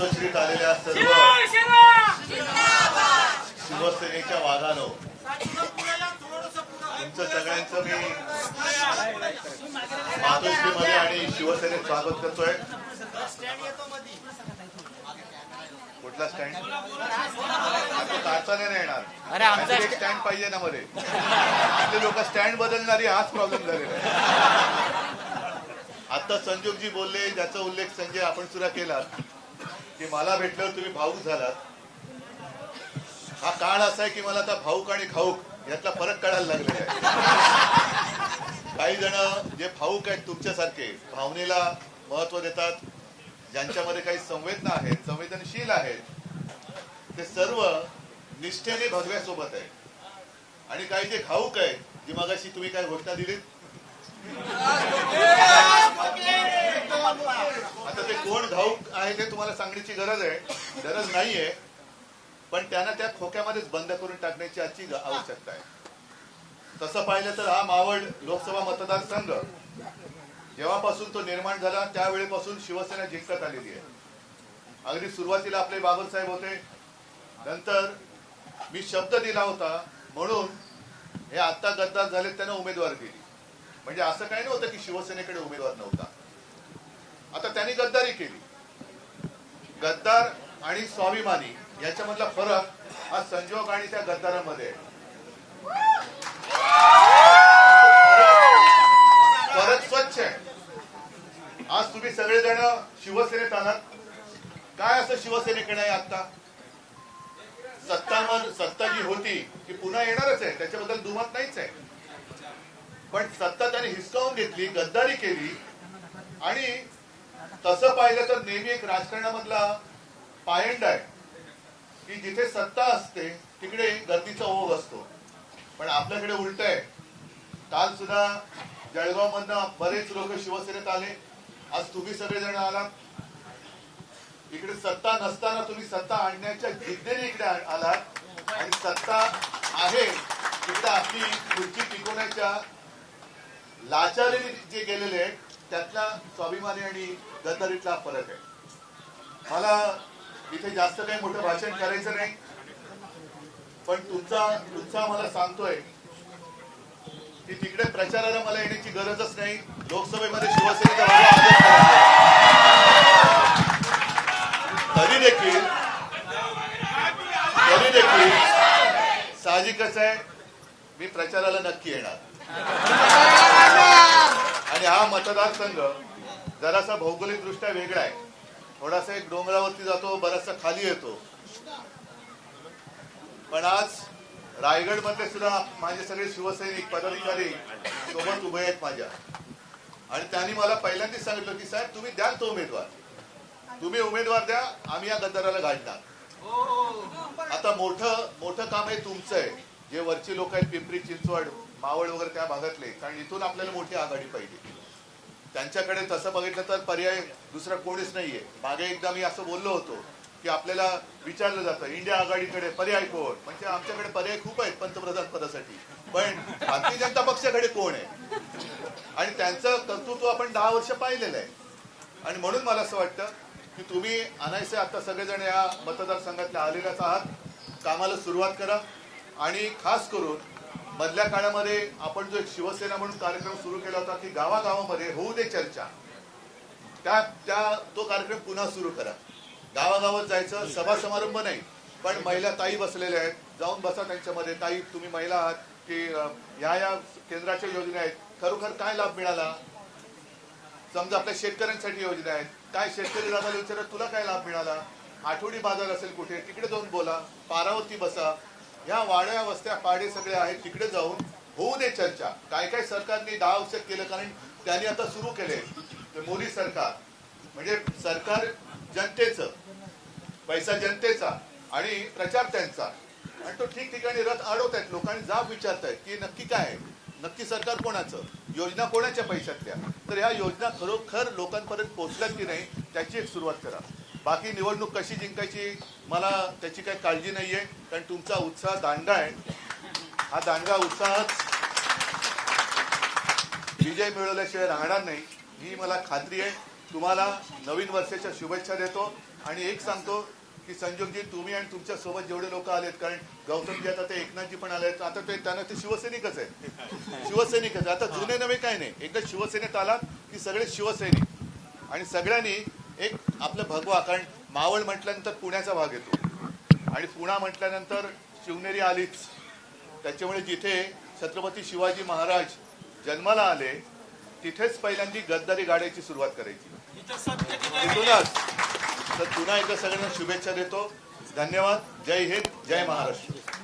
आलेल्या सर्व शिवसेना शिवसेनेच्या वाघानो तुमचं सगळ्यांचं मी मातोश्रीमध्ये आणि शिवसेनेत स्वागत करतोय. कुठला स्टँड नाही येणार. अरे आमचा काहीतरी एक स्टँड पाहिजे ना मध्ये. आपले लोक स्टँड बदलणारी हाच प्रॉब्लेम झालेला आहे. आता संजोगजी बोलले ज्याचा उल्लेख संजय आपण सुद्धा केला की मला भेटल्यावर तुम्ही भाऊक झालात. हा काळ असा आहे की मला आता भाऊक आणि खाऊक यातला फरक कळायला लागलेला आहे काही जण जे भाऊक आहेत तुमच्यासारखे भावनेला महत्त्व देतात ज्यांच्यामध्ये काही संवेदना आहेत संवेदनशील आहेत ते सर्व निष्ठेने भगव्यासोबत आहे आणि काही जे घाऊक आहेत जी मगाशी तुम्ही काय घोषणा दिलीत? आता ते कोण घाऊक आहे ते तुम्हाला सांगण्याची गरज आहे. गरज नाहीये. पण त्यांना त्या खोक्यामध्येच बंद करून टाकण्याची आजची आवश्यकता आहे. तसं पाहिलं तर हा मावळ लोकसभा मतदारसंघ जेव्हापासून तो निर्माण झाला त्यावेळेपासून शिवसेना जिंकत आलेली आहे. अगदी सुरुवातीला आपले बाबासाहेब होते. नंतर मी शब्द दिला होता म्हणून हे आता गद्दार झाले त्यांना उमेदवार दिली. म्हणजे असं काही नव्हतं की शिवसेनेकडे उमेदवार नव्हता. आता त्यांनी गद्दारी केली. गद्दार आणि स्वाभिमानी याच्यामधला फरक हा संजोग आणि त्या गद्दारामध्ये आहे. फरक स्वच्छ आहे. आज तुम्ही सगळेजण शिवसेनेत आलात. काय असं शिवसेनेकडे आहे आता? सत्ता सत्ता जी होती ती पुन्हा येणारच आहे. त्याच्याबद्दल दुमत नाहीच आहे. पण सत्ता त्याने हिसकावून घेतली गद्दारी केली आणि तसं पाहिलं तर नेहमी एक राजकारणामधला पायंड आहे की जिथे सत्ता असते तिकडे गर्दीचा ओघ असतो. पण आपल्याकडे उलट आहे. काल सुद्धा जळगाव मधनं बरेच लोक शिवसेनेत आले. आज तुम्ही सगळेजण आलात. इकडे सत्ता नसताना तुम्ही सत्ता आणण्याच्या जिद्दीने इकडे आलात. आणि सत्ता आहे. तिकडे आपली खुर्ची टिकवण्याच्या लाचारीने जे गेलेले आहेत त्यातला स्वाभिमानी आणि गद्दारीतला फरक आहे. मला इथे जास्त काही मोठं भाषण करायचं नाही पण तुमचा तुमचा मला सांगतोय की तिकडे प्रचाराला मला येण्याची गरजच नाही. लोकसभेमध्ये शिवसेनेचा तरी देखील तरी देखील साहजिकच आहे मी प्रचाराला नक्की येणार. आणि हा मतदारसंघ जरासा भौगोलिक दृष्ट्या वेगळा आहे. थोडासा एक डोंगरावरती जातो बराचसा खाली येतो. पण आज रायगडमध्ये सुद्धा माझे सगळे शिवसैनिक पदाधिकारी सोबत उभे आहेत माझ्या. आणि त्यांनी मला पहिल्यांदाच सांगितलं की साहेब तुम्ही द्याल तो उमेदवार. तुम्ही उमेदवार द्या आम्ही या गद्दाराला गाडणार. आता मोठं मोठं काम हे तुमचं आहे. जे वरची लोक आहेत पिंपरी चिंचवड मावळ वगैरे त्या भागातले कारण इथून आपल्याला मोठी आघाडी पाहिजे. त्यांच्याकडे तसं बघितलं तर पर्याय दुसरा कोणीच नाहीये. मागे एकदा मी असं बोललो होतो की आपल्याला विचारलं जातं इंडिया आघाडीकडे पर्याय कोण? म्हणजे आमच्याकडे पर्याय खूप आहेत पंतप्रधान पदासाठी. पण भारतीय जनता पक्षाकडे कोण आहे? आणि त्यांचं कर्तृत्व आपण दहा वर्ष पाहिलेलं आहे. आणि म्हणून मला असं वाटतं की तुम्ही अनायसे आता सगळेजण या मतदारसंघातल्या आलेल्याच आहात. कामाला सुरुवात करा. आणि खास करून मधल्या काळामध्ये आपण जो एक शिवसेना म्हणून कार्यक्रम सुरू केला होता की गावागावामध्ये होऊ दे चर्चा. त्या त्या तो कार्यक्रम पुन्हा सुरू करा. गावागावात जायचं सभा समारंभ नाही पण महिला ताई बसलेल्या आहेत. जाऊन बसा त्यांच्यामध्ये. ताई तुम्ही महिला आहात की ह्या या केंद्राच्या योजना आहेत. खरोखर काय लाभ मिळाला? समजा आपल्या शेतकऱ्यांसाठी योजना आहेत. काय शेतकरी दादाला विचारत तुला काय लाभ मिळाला? आठवडी बाजार असेल कुठे तिकडे जाऊन बोला. पारावरती बसा. ह्या वाड्या वस्त्या पाडे सगळे आहेत. तिकडे जाऊन होऊ दे चर्चा. काय काय सरकारने दहा वर्ष केलं कारण त्यांनी आता सुरू केले. मोदी सरकार म्हणजे सरकार जनतेचं पैसा जनतेचा आणि प्रचार त्यांचा. आणि तो ठिकठिकाणी रथ अडवत आहेत. लोकांनी जाब विचारतायत की नक्की काय आहे? नक्की सरकार कोणाचं? योजना कोणाच्या पैशातल्या? तर ह्या योजना खरोखर लोकांपर्यंत पोहोचल्यात की नाही त्याची एक सुरुवात करा. बाकी निवडणूक कशी जिंकायची मला त्याची काही काळजी नाहीये कारण तुमचा उत्साह दांडा आहे. हा दांडगा उत्साहच विजय मिळवल्याशिवाय राहणार नाही ही मला खात्री आहे. तुम्हाला नवीन वर्षाच्या शुभेच्छा देतो आणि एक सांगतो की संजोगजी तुम्ही आणि तुमच्यासोबत जेवढे लोक आलेत कारण गौतमजी आता ते एकनाथजी पण आले आता ते त्यांना ते शिवसैनिकच आहे शिवसैनिकच आहे. आता जुने नवे काय नाही एकदा शिवसेनेत आलात की सगळे शिवसैनिक. आणि सगळ्यांनी एक आपलं भगवा कारण मावळ म्हटल्यानंतर पुण्याचा भाग येतो. आणि पुणा म्हटल्यानंतर शिवनेरी आलीच. त्याच्यामुळे जिथे छत्रपती शिवाजी महाराज जन्माला आले तिथेच पहिल्यांदी गद्दारी गाड्याची सुरुवात करायची. तिथूनच तर पुन्हा एकदा सगळ्यांना शुभेच्छा देतो. धन्यवाद. जय हिंद. जय महाराष्ट्र.